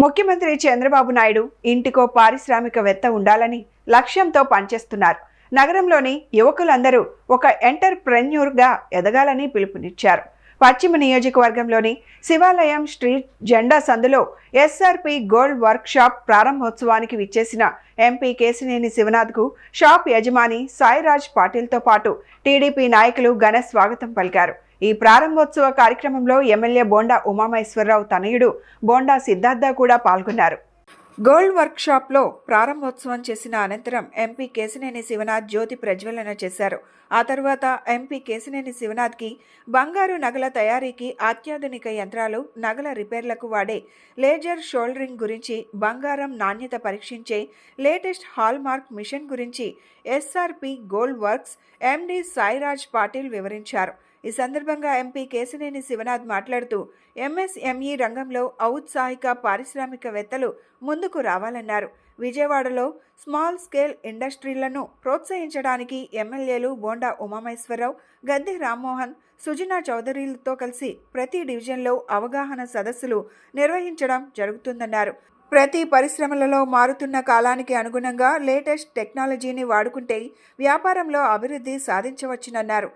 ముఖ్యమంత్రి చంద్రబాబు నాయుడు ఇంటికో పారిశ్రామికవేత్త ఉండాలని లక్ష్యంతో పనిచేస్తున్నారు. నగరంలోని యువకులందరూ ఒక ఎంటర్ప్రెన్యూర్గా ఎదగాలని పిలుపునిచ్చారు. పశ్చిమ నియోజకవర్గంలోని శివాలయం స్ట్రీట్ జెండా సందులో ఎస్ఆర్పి గోల్డ్ వర్క్ షాప్ ప్రారంభోత్సవానికి విచ్చేసిన ఎంపీ కేసినేని శివనాథ్కు షాప్ యజమాని సాయిరాజ్ పాటిల్తో పాటు టీడీపీ నాయకులు ఘన స్వాగతం పలికారు. ఈ ప్రారంభోత్సవ కార్యక్రమంలో ఎమ్మెల్యే బోండా ఉమామహేశ్వరరావు తనయుడు బోండా సిద్ధార్థ కూడా పాల్గొన్నారు. గోల్డ్ వర్క్షాప్లో ప్రారంభోత్సవం చేసిన అనంతరం ఎంపీ కేసినేని శివనాథ్ జ్యోతి ప్రజ్వలన చేశారు. ఆ తర్వాత ఎంపీ కేసినేని శివనాథ్కి బంగారు నగల తయారీకి అత్యాధునిక యంత్రాలు నగల రిపేర్లకు వాడే లేజర్ షోల్డరింగ్ గురించి బంగారం నాణ్యత పరీక్షించే లేటెస్ట్ హాల్మార్క్ మిషన్ గురించి SRP gold works MD Sairaj Patil వివరించారు. ఈ సందర్భంగా ఎంపీ కేశినేని శివనాథ్ మాట్లాడుతూ ఎంఎస్ఎంఈ రంగంలో ఔత్సాహిక పారిశ్రామికవేత్తలు ముందుకు రావాలన్నారు. విజయవాడలో స్మాల్ స్కేల్ ఇండస్ట్రీలను ప్రోత్సహించడానికి ఎమ్మెల్యేలు బోండా ఉమామేశ్వరరావు గద్దె రామ్మోహన్ సుజనా చౌదరిలతో కలిసి ప్రతి డివిజన్లో అవగాహన సదస్సులు నిర్వహించడం జరుగుతుందన్నారు. ప్రతి పరిశ్రమలలో మారుతున్న కాలానికి అనుగుణంగా లేటెస్ట్ టెక్నాలజీని వాడుకుంటే వ్యాపారంలో అభివృద్ధి సాధించవచ్చునన్నారు.